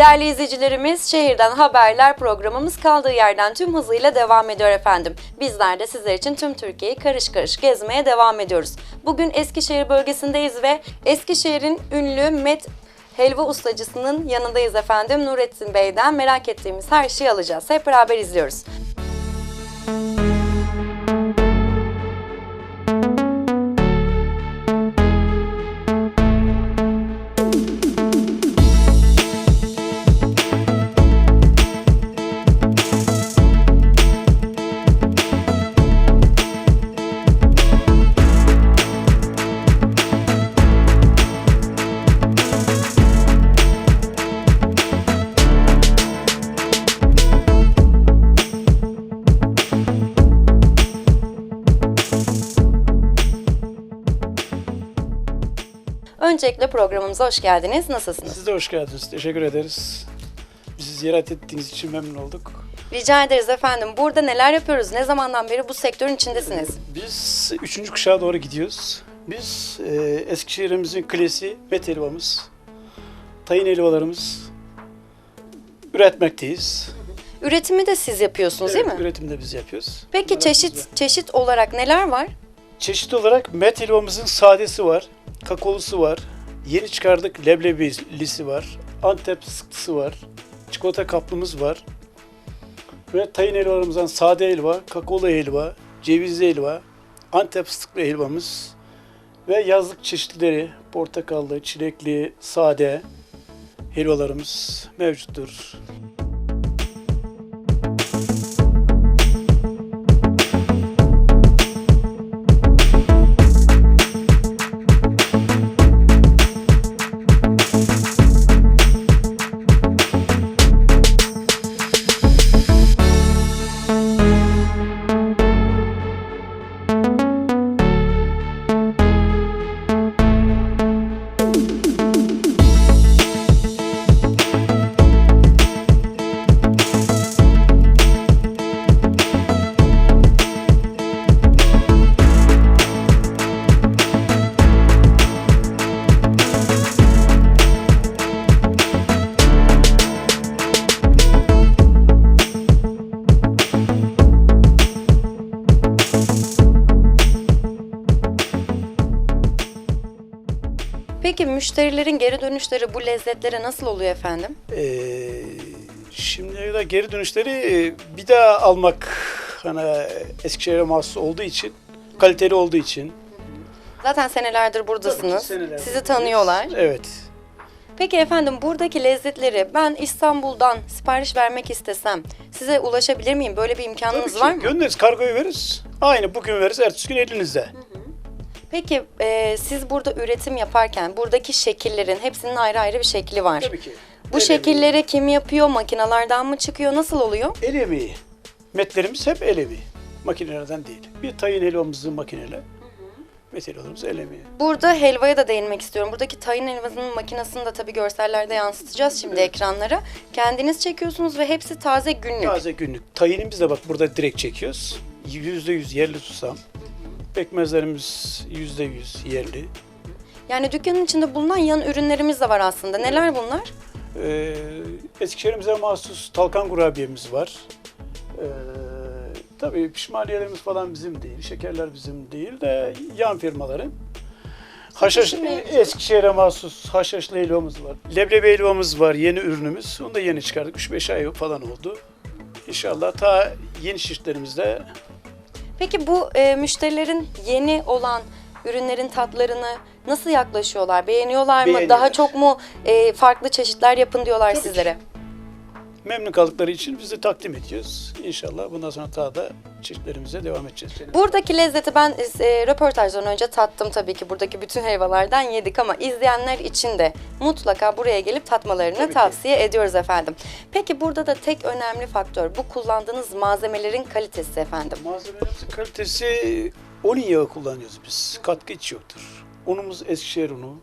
Değerli izleyicilerimiz, Şehirden Haberler programımız kaldığı yerden tüm hızıyla devam ediyor efendim. Bizler de sizler için tüm Türkiye'yi karış karış gezmeye devam ediyoruz. Bugün Eskişehir bölgesindeyiz ve Eskişehir'in ünlü Met helva ustacısının yanındayız efendim. Nurettin Bey'den merak ettiğimiz her şeyi alacağız. Hep beraber izliyoruz. Öncelikle programımıza hoş geldiniz. Nasılsınız? Siz de hoş geldiniz. Teşekkür ederiz. Bizi ziyaret ettiğiniz için memnun olduk. Rica ederiz efendim. Burada neler yapıyoruz? Ne zamandan beri bu sektörün içindesiniz? Biz üçüncü kuşağa doğru gidiyoruz. Biz e, Eskişehir'imizin klasiği met helvamız, tayin helvalarımız üretmekteyiz. Üretimi de siz yapıyorsunuz değil mi? Evet, Üretimi de biz yapıyoruz. Peki Bunlar çeşit çeşit olarak neler var? Çeşit olarak met helvamızın sadesi var, kakaolusu var, yeni çıkardık leblebilisi var, antep sıklısı var, çikolata kaplımız var. Ve tayin helvalarımızdan sade helva, kakaolu helva, cevizli helva, antep fıstıklı helvamız ve yazlık çeşitleri portakallı, çilekli, sade helvalarımız mevcuttur. Müşterilerin geri dönüşleri bu lezzetlere nasıl oluyor efendim? Ee, şimdiye kadar geri dönüşleri e, bir daha almak hani Eskişehir'e mahsus olduğu için, kaliteli olduğu için. Zaten senelerdir buradasınız. senelerdir Sizi tanıyorlar. Evet. Peki efendim buradaki lezzetleri ben İstanbul'dan sipariş vermek istesem size ulaşabilir miyim? Böyle bir imkanınız Tabii ki. var mı? Göndeririz, kargoyu veririz. Aynı bugün veririz, ertesi gün elinizde. Peki e, siz burada üretim yaparken buradaki şekillerin hepsinin ayrı ayrı bir şekli var. Tabii ki. Bu El şekilleri kim yapıyor? Makinalardan mı çıkıyor? Nasıl oluyor? emeği. El emeği. Metlerimiz hep el emeği. Makinelerden değil. Bir tayin helvamızın makineyle. Met helvalarımız el emeği. Burada helvaya da değinmek istiyorum. Buradaki tayin helvasının makinesini de tabii görsellerde yansıtacağız şimdi ekranlara. Kendiniz çekiyorsunuz ve hepsi taze günlük. Taze günlük. Tayinimiz de bak burada direkt çekiyoruz. Yüzde yüz yerli susam. Pekmezlerimiz yüzde yüz yerli. Yani dükkanın içinde bulunan yan ürünlerimiz de var aslında. Neler bunlar? Ee, Eskişehir'imize mahsus talkan kurabiyemiz var. Ee, tabii pişmaniyelerimiz falan bizim değil, şekerler bizim değil de yan firmaların. Haşhaş, Eskişehir'e mahsus haşhaşlı helvamız var. Leblebi helvamız var, yeni ürünümüz. Onu da yeni çıkardık, 3-5 ay falan oldu. İnşallah ta yeni şişlerimizde Peki bu e, müşterilerin yeni olan ürünlerin tatlarını nasıl yaklaşıyorlar? Beğeniyorlar mı? Beğeniyorlar. Daha çok mu e, farklı çeşitler yapın diyorlar Tabii ki. Memnun kaldıkları için biz de takdim ediyoruz. İnşallah bundan sonra daha da çeşitlerimize devam edeceğiz. Buradaki lezzeti ben e, röportajdan önce tattım tabii ki. Buradaki bütün helvalardan yedik ama izleyenler için de mutlaka buraya gelip tatmalarını Tabii ki. tavsiye ediyoruz efendim. Peki burada da tek önemli faktör bu kullandığınız malzemelerin kalitesi efendim. Malzemelerimizin kalitesi olin yağı kullanıyoruz biz. Katkı hiç yoktur. Unumuz Eskişehir unu.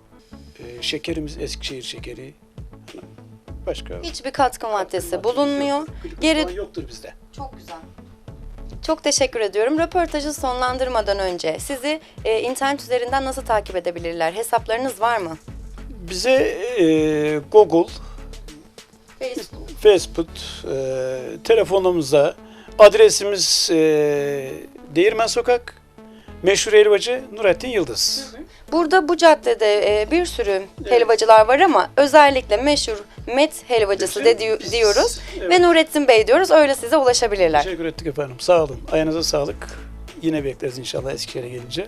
e, şekerimiz Eskişehir şekeri. Başka Hiçbir katkı maddesi bulunmuyor. Geri yoktur bizde. Çok güzel. Çok teşekkür ediyorum. Röportajı sonlandırmadan önce sizi e, internet üzerinden nasıl takip edebilirler? Hesaplarınız var mı? Bize e, Google, fast food, e, telefonumuza, adresimiz e, Değirmen Sokak, meşhur helvacı Nurettin Yıldız. Burada bu caddede e, bir sürü helvacılar var ama özellikle meşhur Met helvacısı de di- Biz- diyoruz evet. ve Nurettin Bey diyoruz. Öyle size ulaşabilirler. Teşekkür ettik efendim. Sağ olun. Ayağınıza sağlık. Yine bekleriz inşallah Eskişehir'e gelince.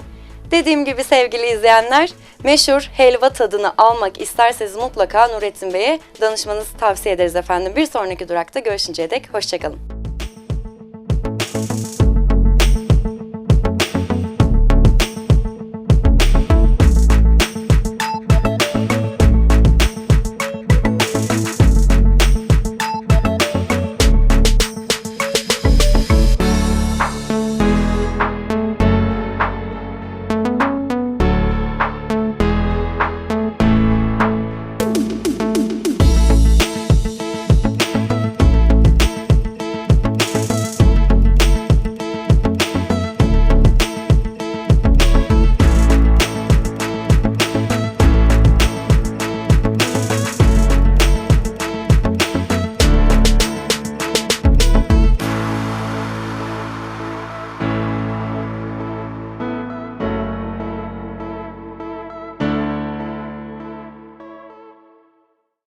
Dediğim gibi sevgili izleyenler, meşhur helva tadını almak isterseniz mutlaka Nurettin Bey'e danışmanızı tavsiye ederiz efendim. Bir sonraki durakta görüşünceye dek hoşçakalın.